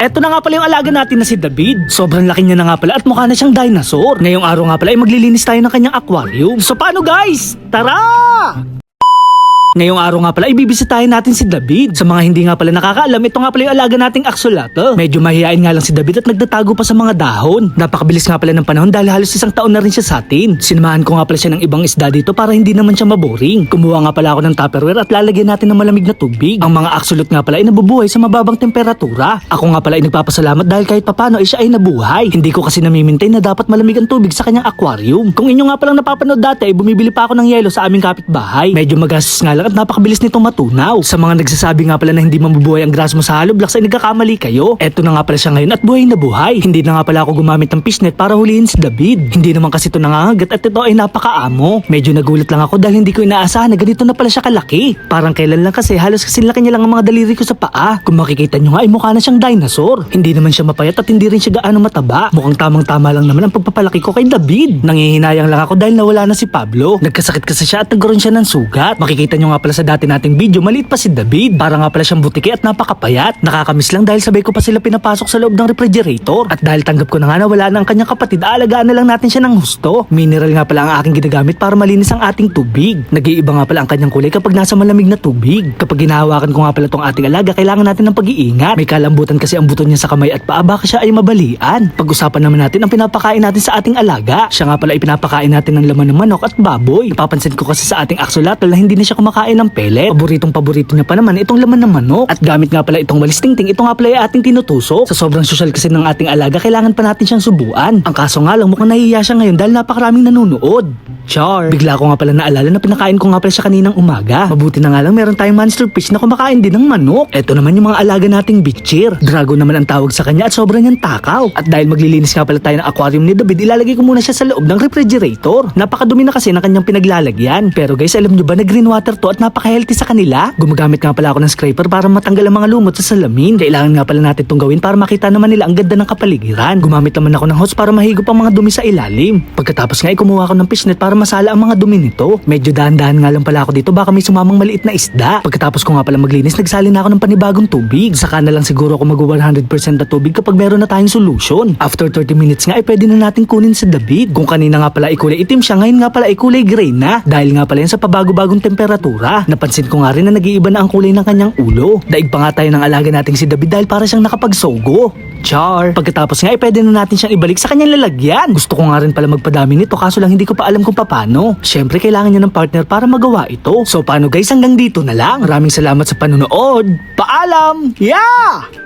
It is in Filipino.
Eto na nga pala yung alaga natin na si David. Sobrang laki niya na nga pala at mukha na siyang dinosaur. Ngayong araw nga pala ay maglilinis tayo ng kanyang aquarium. So paano guys? Tara! Ngayong araw nga pala, ibibisitahin natin si David. Sa mga hindi nga pala nakakaalam, ito nga pala yung alaga nating axolotl. Medyo mahihain nga lang si David at nagtatago pa sa mga dahon. Napakabilis nga pala ng panahon dahil halos isang taon na rin siya sa atin. Sinamahan ko nga pala siya ng ibang isda dito para hindi naman siya maboring. Kumuha nga pala ako ng tupperware at lalagyan natin ng malamig na tubig. Ang mga axolot nga pala ay nabubuhay sa mababang temperatura. Ako nga pala ay nagpapasalamat dahil kahit papano ay siya ay nabuhay. Hindi ko kasi namimintay na dapat malamig ang tubig sa kanyang aquarium. Kung inyo nga palang napapanood dati ay bumibili pa ako ng yelo sa aming kapitbahay. Medyo magastos nga lang at napakabilis nitong matunaw. Sa mga nagsasabi nga pala na hindi mabubuhay ang grass mo sa hollow blocks ay nagkakamali kayo. Eto na nga pala siya ngayon at buhay na buhay. Hindi na nga pala ako gumamit ng fishnet para hulihin si David. Hindi naman kasi ito nangangagat at ito ay napakaamo. Medyo nagulat lang ako dahil hindi ko inaasahan na ganito na pala siya kalaki. Parang kailan lang kasi halos kasi laki niya lang ang mga daliri ko sa paa. Kung makikita nyo nga ay mukha na siyang dinosaur. Hindi naman siya mapayat at hindi rin siya gaano mataba. Mukhang tamang tama lang naman ang pagpapalaki ko kay David. Nangihinayang lang ako dahil nawala na si Pablo. Nagkasakit kasi siya at nagkaroon siya ng sugat. Makikita nyo nga pala sa dati nating video, maliit pa si David. Para nga pala siyang butiki at napakapayat. Nakakamiss lang dahil sabay ko pa sila pinapasok sa loob ng refrigerator. At dahil tanggap ko na nga na wala na ang kanyang kapatid, aalagaan na lang natin siya ng husto. Mineral nga pala ang aking ginagamit para malinis ang ating tubig. Nag-iiba nga pala ang kanyang kulay kapag nasa malamig na tubig. Kapag hinahawakan ko nga pala tong ating alaga, kailangan natin ng pag-iingat. May kalambutan kasi ang buto niya sa kamay at paa, baka siya ay mabalian. Pag-usapan naman natin ang pinapakain natin sa ating alaga. Siya nga pala ay pinapakain natin ng laman ng manok at baboy. Napapansin ko kasi sa ating axolotl na hindi na siya kumakain ng pellet. Paboritong paborito niya pa naman itong laman ng manok. At gamit nga pala itong walis tingting, ito nga pala ay ating tinutusok. Sa sobrang social kasi ng ating alaga, kailangan pa natin siyang subuan. Ang kaso nga lang, mukhang nahihiya siya ngayon dahil napakaraming nanonood. Char. Bigla ko nga pala naalala na pinakain ko nga pala siya kaninang umaga. Mabuti na nga lang meron tayong monster fish na kumakain din ng manok. Ito naman yung mga alaga nating bitchir. Dragon naman ang tawag sa kanya at sobrang niyang takaw. At dahil maglilinis nga pala tayo ng aquarium ni David, ilalagay ko muna siya sa loob ng refrigerator. Napakadumi na kasi ng kanyang pinaglalagyan. Pero guys, alam nyo ba na green water to at napaka-healthy sa kanila? Gumagamit nga pala ako ng scraper para matanggal ang mga lumot sa salamin. Kailangan nga pala natin itong gawin para makita naman nila ang ganda ng kapaligiran. Gumamit naman ako ng hose para mahigop ang mga dumi sa ilalim. Pagkatapos nga ay kumuha ako ng fishnet para masala ang mga dumi nito. Medyo dahan-dahan nga lang pala ako dito baka may sumamang maliit na isda. Pagkatapos ko nga pala maglinis, nagsali na ako ng panibagong tubig. Saka na lang siguro ako mag 100% na tubig kapag meron na tayong solution. After 30 minutes nga ay pwede na natin kunin sa David. Kung kanina nga pala ay kulay itim siya, ngayon nga pala ay kulay gray na. Dahil nga pala yan sa pabago-bagong temperatura. Napansin ko nga rin na nag-iiba na ang kulay ng kanyang ulo. Daig pa nga tayo ng alaga nating si David dahil para siyang nakapagsogo. Char. Pagkatapos nga ay pwede na natin siyang ibalik sa kanyang lalagyan. Gusto ko nga rin pala magpadami nito kaso lang hindi ko pa alam kung paano. Siyempre kailangan niya ng partner para magawa ito. So paano guys hanggang dito na lang. Maraming salamat sa panonood. Paalam! Yeah!